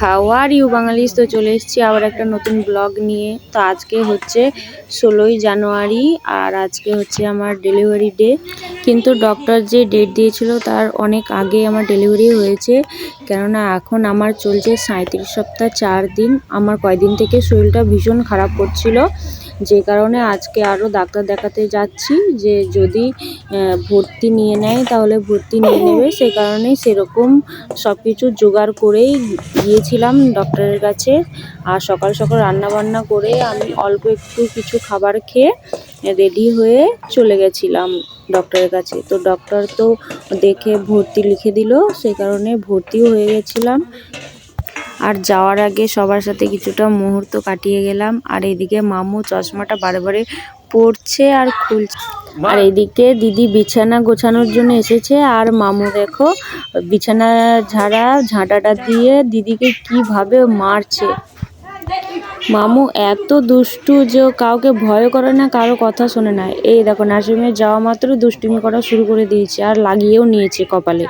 How are you বাঙালিস? তো চলে এসেছি আবার একটা নতুন ব্লগ নিয়ে। তো আজকে হচ্ছে ষোলোই জানুয়ারি আর আজকে হচ্ছে আমার ডেলিভারি ডে কিন্তু ডক্টর যে ডেট দিয়েছিল তার অনেক আগে আমার ডেলিভারি হয়েছে। কেননা এখন আমার চলছে সাঁত্রিশ সপ্তাহ চার দিন। আমার কয়দিন থেকে শরীরটা ভীষণ খারাপ করছিল। যে কারণে আজকে আরও ডাক্তার দেখাতে যাচ্ছি যে যদি ভর্তি নিয়ে নেয় তাহলে ভর্তি নিয়ে নেবে। সে কারণে সেরকম সব কিছু জোগাড় করেই গিয়েছিলাম ডক্টরের কাছে। আর সকাল সকাল রান্না বান্না করে আমি অল্প একটু কিছু খাবার খেয়ে রেডি হয়ে চলে গেছিলাম ডক্টরের কাছে। তো ডক্টর তো দেখে ভর্তি লিখে দিল সেই কারণে ভর্তিও হয়ে গেছিলাম। আর যাওয়ার আগে সবার সাথে কিছুটা মুহূর্ত কাটিয়ে গেলাম। আর এদিকে মামু চশমাটা বারে পড়ছে আর খুলছে। আর এদিকে দিদি বিছানা গোছানোর জন্য এসেছে। আর মামু দেখো বিছানা ঝাড়া ঝাঁটাটা দিয়ে দিদিকে কীভাবে মারছে। মামু এত দুষ্টু যে কাউকে ভয় করে না কারও কথা শোনে না। এই দেখো নার্সিংহোমে যাওয়া মাত্র দুষ্টুমি করা শুরু করে দিয়েছে আর লাগিয়েও নিয়েছে কপালে।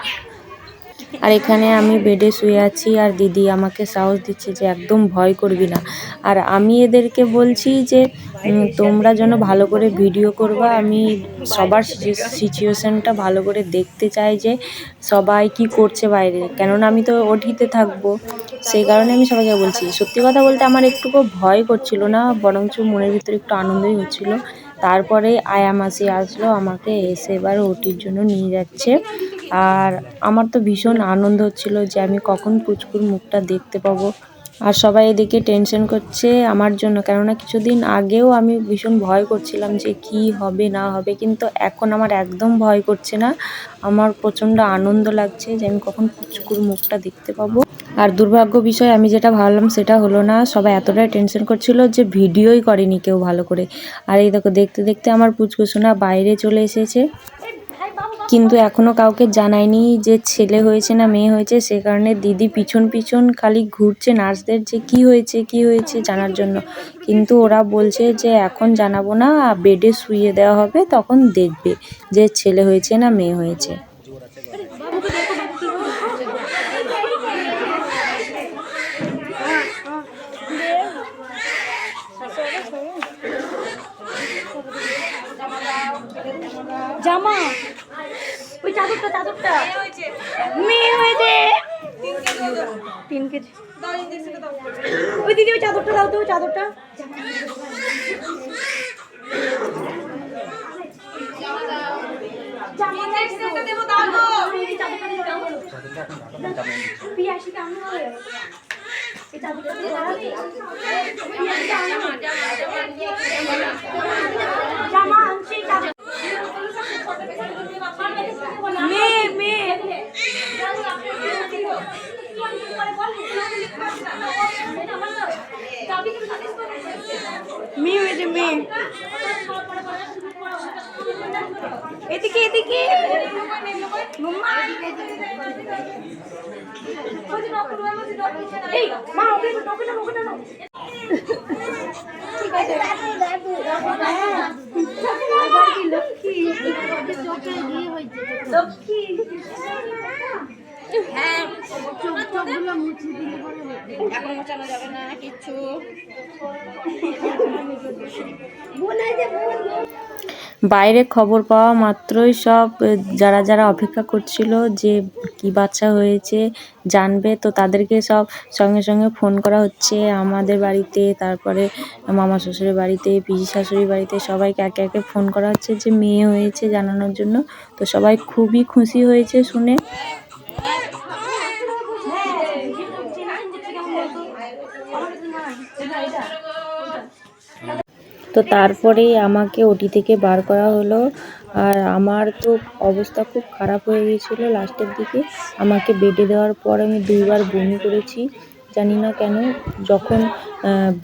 আর এখানে আমি বেডে শুয়ে আছি আর দিদি আমাকে সাহস দিচ্ছে যে একদম ভয় করবি না। আর আমি এদেরকে বলছি যে তোমরা যেন ভালো করে ভিডিও করবা। আমি সবার সিচুয়েশনটা ভালো করে দেখতে চাই যে সবাই কি করছে বাইরে। কেননা আমি তো ওটিতে থাকব। সেই কারণে আমি সবাইকে বলছি। সত্যি কথা বলতে আমার একটুকু ভয় করছিল না, বরঞ্চ মনের ভিতরে একটু আনন্দই হচ্ছিল। তারপরে আয়া মাসি আসলো আমাকে এসে এবার ওটির জন্য নিয়ে যাচ্ছে। আর আমার তো ভীষণ আনন্দ হচ্ছিল যে আমি কখন পুচকুর মুখটা দেখতে পাবো। আর সবাই এদিকে টেনশন করছে আমার জন্য, কেননা কিছুদিন আগেও আমি ভীষণ ভয় করছিলাম যে কি হবে, না হবে। কিন্তু এখন আমার একদম ভয় করছে না। আমার প্রচণ্ড আনন্দ লাগছে যে আমি কখন পুচকুর মুখটা দেখতে পাবো। আর দুর্ভাগ্য বিষয়, আমি যেটা ভাবলাম সেটা হলো না, সবাই এতটাই টেনশন করছিল যে ভিডিওই করেনি কেউ ভালো করে। আর এই দেখো, দেখতে দেখতে আমার পুচকু সোনা বাইরে চলে এসেছে। কিন্তু এখনও কাউকে জানায়নি যে ছেলে হয়েছে না মেয়ে হয়েছে, সে কারণে দিদি পিছন পিছন খালি ঘুরছে নার্সদের যে কি হয়েছে কি হয়েছে জানার জন্য। কিন্তু ওরা বলছে যে এখন জানাব না, বেডে শুইয়ে দেওয়া হবে, তখন দেখবে যে ছেলে হয়েছে না মেয়ে হয়েছে। জামা? ওই চাদরটা চাদরটা। মেয়ে হয়েছে তিন কেজি। ওই দিদি, ওই চাদরটা দাও তো, ওই চাদরটা। পিয়াসিটা আনো এই চাদরটা দিয়ে দাও। পিয়াসিটা আনো। জামা আনছি চাদর মেয়ে মেয়ে মেয়ে হয়েছে মেয়ে এদিকে এদিকে এই মা ওকে ওকে না ওকে না ঠিক আছে এবার কি লক্ষ্মী লক্ষ্মী হ্যাঁ চোখ চোখগুলো মুছে দিলে এখন মোছানো যাবে না কিচ্ছু। বাইরে খবর পাওয়া মাত্রই সব যারা যারা অপেক্ষা করছিল যে কি বাচ্চা হয়েছে জানবে, তো তাদেরকে সব সঙ্গে সঙ্গে ফোন করা হচ্ছে। আমাদের বাড়িতে, তারপরে মামা শ্বশুরের বাড়িতে, পিসি শাশুড়ির বাড়িতে সবাইকে একে একে ফোন করা হচ্ছে যে মেয়ে হয়েছে জানানোর জন্য। তো সবাই খুবই খুশি হয়েছে শুনে। তো তারপরে আমাকে ওটি থেকে বার করা হলো। আর আমার তো অবস্থা খুব খারাপ হয়ে গিয়েছিল লাস্টের দিকে। আমাকে বেডে দেওয়ার পর আমি দুইবার বমি করেছি। জানি না কেন, যখন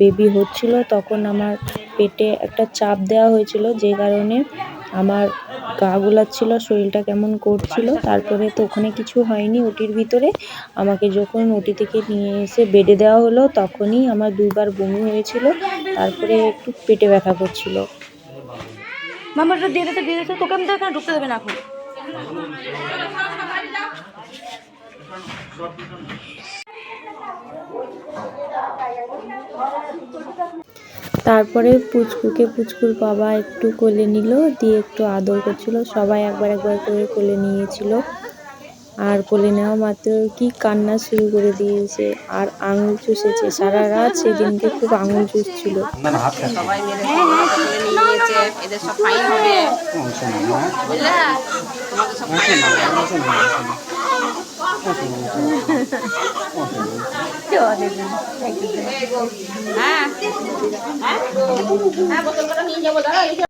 বেবি হচ্ছিল তখন আমার পেটে একটা চাপ দেওয়া হয়েছিল যে কারণে আমার গা গোলাচ্ছিল, শরীরটা কেমন করছিল, তারপরে তো ওখানে কিছু হয়নি ওটির ভিতরে। আমাকে যখন ওটি থেকে নিয়ে এসে বেডে দেওয়া হলো, তখনই আমার দুইবার বমি হয়েছিল, তারপরে একটু পেটে ব্যথা করছিল। মামাটা দিতে দিতে দেবে না এখন। তারপরে পুচকুকে পুচকুর বাবা একটু কোলে নিল দিয়ে একটু আদর করছিল সবাই একবার একবার করে কোলে নিয়েছিল আর কোলে নেওয়া মাত্র কি কান্না শুরু করে দিয়েছে আর আঙুল চুষেছে সারা রাত সেদিনকে খুব আঙুল চুষছিল সবাই তোমাকে তুলে নিয়ে নিয়েছে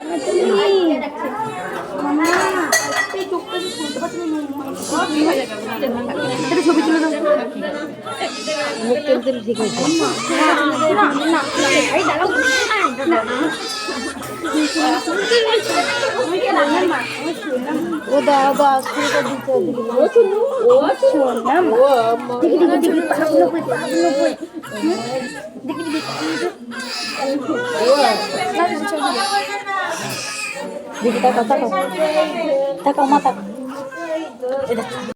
এদের সব ফাইন হবে বুঝলে তোমাকে সব ফাইন হবে হ্যাঁ হ্যাঁ হ্যাঁ বোতল করে নিয়ে যাব দাঁড়া ও দা দা শুরু করে দিতে ও শোন না দেখি দেখি দেখি পাগুলো কই পাগুলো কই দেখি দেখি দেখি তাকাও তাকাও তাকাও মা তাকাও